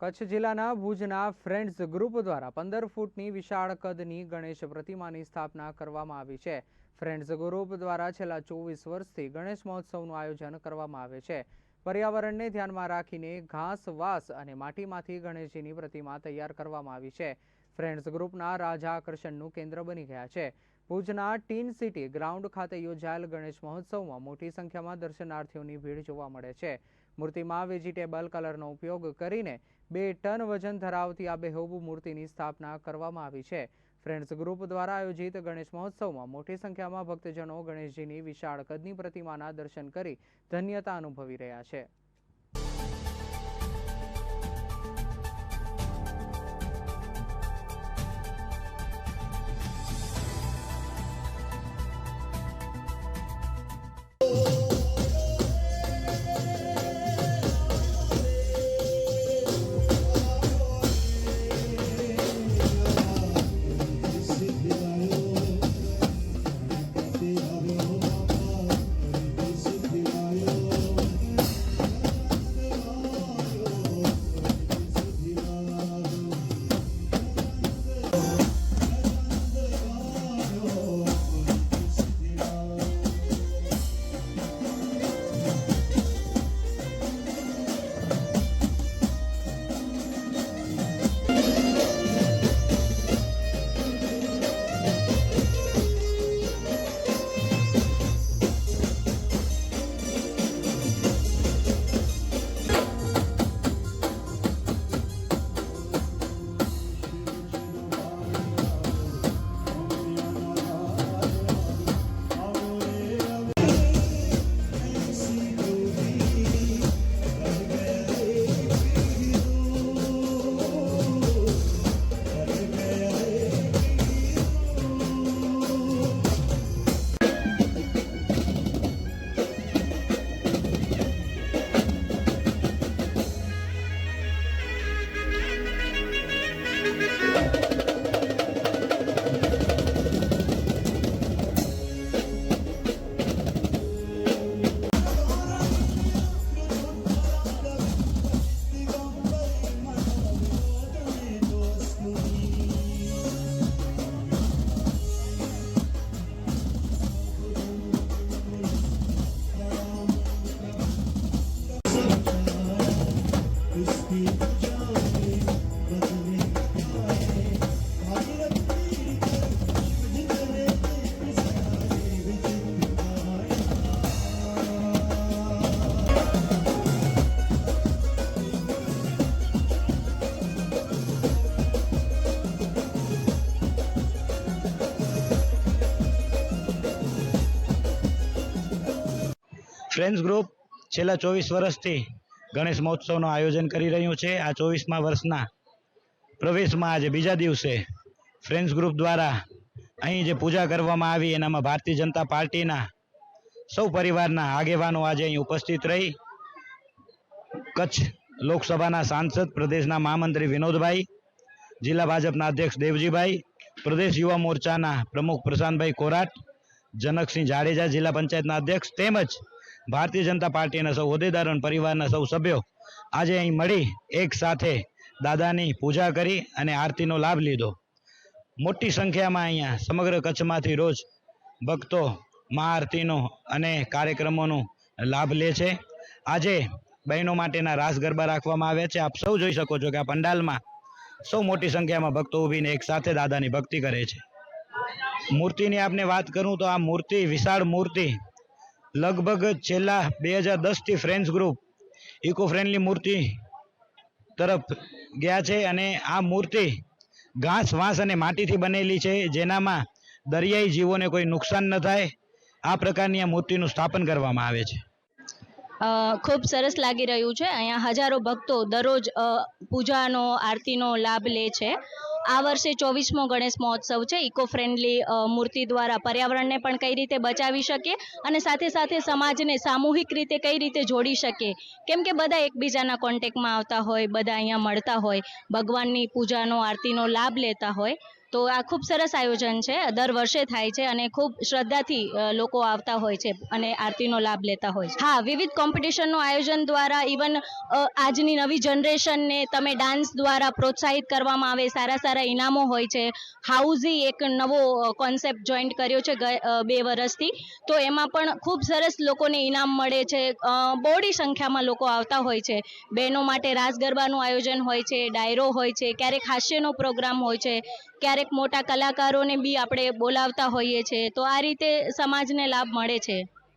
કચ્છ જિલ્લાના ભુજના friends group દ્વારા પંદર ફૂટની વિશાળ કદની ગણેશ પ્રતિમાની સ્થાપના કરવામાં આવી છે. ફ્રેન્ડ્સ ગ્રુપ દ્વારા છેલ્લા ચોવીસ વર્ષથી ગણેશ મહોત્સવનું આયોજન કરવામાં આવે છે. પર્યાવરણને ધ્યાનમાં રાખીને ઘાસ, વાસ અને માટીમાંથી ગણેશજીની પ્રતિમા તૈયાર કરવામાં આવી છે. ફ્રેન્ડ્સ ગ્રુપના રાજા આકર્ષણનું કેન્દ્ર બની ગયા છે. ભુજના ટીન સિટી ગ્રાઉન્ડ ખાતે યોજાયેલ ગણેશ મહોત્સવમાં મોટી સંખ્યામાં દર્શનાર્થીઓની ભીડ જોવા મળે છે. મૂર્તિમાં વેજીટેબલ કલરનો ઉપયોગ કરીને બે ટન વજન ધરાવતી આ આબેહૂબ મૂર્તિની સ્થાપના કરવામાં આવી છે. ફ્રેન્ડ્સ ગ્રુપ દ્વારા આયોજિત ગણેશ મહોત્સવમાં મોટી સંખ્યામાં ભક્તજનો ગણેશજીની વિશાળ કદની પ્રતિમાના દર્શન કરી ધન્યતા અનુભવી રહ્યા છે. ફ્રેન્ડ્સ ગ્રુપ છેલ્લા ચોવીસ વર્ષથી ગણેશ મહોત્સવનું આયોજન કરી રહ્યું છે. આ ચોવીસમા વર્ષના પ્રવેશમાં આજે બીજા દિવસે ફ્રેન્ડ્સ ગ્રુપ દ્વારા અહીં જે પૂજા કરવામાં આવી એનામાં ભારતીય જનતા પાર્ટીના સૌ પરિવારના આગેવાનો આજે અહીં ઉપસ્થિત રહી. કચ્છ લોકસભાના સાંસદ, પ્રદેશના મહામંત્રી વિનોદભાઈ, જિલ્લા ભાજપના અધ્યક્ષ દેવજીભાઈ, પ્રદેશ યુવા મોરચાના પ્રમુખ પ્રશાંતભાઈ કોરાટ, જનકસિંહ જાડેજા જિલ્લા પંચાયતના અધ્યક્ષ તેમજ ભારતીય જનતા પાર્ટીના સૌ હોદ્દેદારો પરિવારના સૌ સભ્યો આજે અહીં મળી એક સાથે દાદાની પૂજા કરી અને આરતીનો લાભ લીધો. મોટી સંખ્યામાં અહીંયા સમગ્ર કચ્છમાંથી રોજ ભક્તો મા આરતીનો અને કાર્યક્રમોનો લાભ લે છે. આજે બહેનો માટેના રાસ ગરબા રાખવામાં આવ્યા છે. આપ સૌ જોઈ શકો છો કે આ પંડાલમાં સૌ મોટી સંખ્યામાં ભક્તો ઊભીને એક સાથે દાદાની ભક્તિ કરે છે. મૂર્તિની આપને વાત કરું તો આ મૂર્તિ વિશાળ મૂર્તિ લગભગ છેલ્લા બે હજાર દસથી ફ્રેન્ડ્સ ગ્રુપ ઇકો ફ્રેન્ડલી મૂર્તિ તરફ ગયા છે અને આ મૂર્તિ ઘાસ, વાંસ અને માટીથી બનેલી છે, જેનામાં દરિયાઈ જીવોને કોઈ નુકસાન ન થાય. આ પ્રકારની આ મૂર્તિનું સ્થાપન કરવામાં આવે છે. ખૂબ સરસ લાગી રહ્યું છે. અહીંયા હજારો ભક્તો દરરોજ પૂજાનો, આરતીનો લાભ લે છે. આ વર્ષે ચોવીસમો ગણેશ મહોત્સવ છે. ઇકો ફ્રેન્ડલી મૂર્તિ દ્વારા પર્યાવરણને પણ કઈ રીતે બચાવી શકીએ અને સાથે સાથે સમાજને સામૂહિક રીતે કઈ રીતે જોડી શકીએ કેમ કે બધા એકબીજાના કોન્ટેક્ટમાં આવતા હોય, બધા અહીંયા મળતા હોય, ભગવાનની પૂજાનો, આરતીનો લાભ લેતા હોય. તો આ ખૂબ સરસ આયોજન છે. દર વર્ષે થાય છે અને ખૂબ શ્રદ્ધાથી લોકો આવતા હોય છે અને આરતીનો લાભ લેતા હોય છે. હા, વિવિધ કોમ્પિટિશનનું આયોજન દ્વારા ઇવન આજની નવી જનરેશનને તમે ડાન્સ દ્વારા પ્રોત્સાહિત કરવામાં આવે, સારા સારા ઇનામો હોય છે. હાઉઝી એક નવો કોન્સેપ્ટ જોઈન્ટ કર્યો છે બે વર્ષથી. તો એમાં પણ ખૂબ સરસ લોકોને ઇનામ મળે છે. બોડી સંખ્યામાં લોકો આવતા હોય છે. બહેનો માટે રાસ ગરબાનું આયોજન હોય છે, ડાયરો હોય છે, ક્યારેક હાસ્યનો પ્રોગ્રામ હોય છે. ક્યારેક મોટા કલાકારોને બી આપણે બોલાવતા હોઈએ છીએ. તો આ રીતે સમાજને લાભ મળે છે.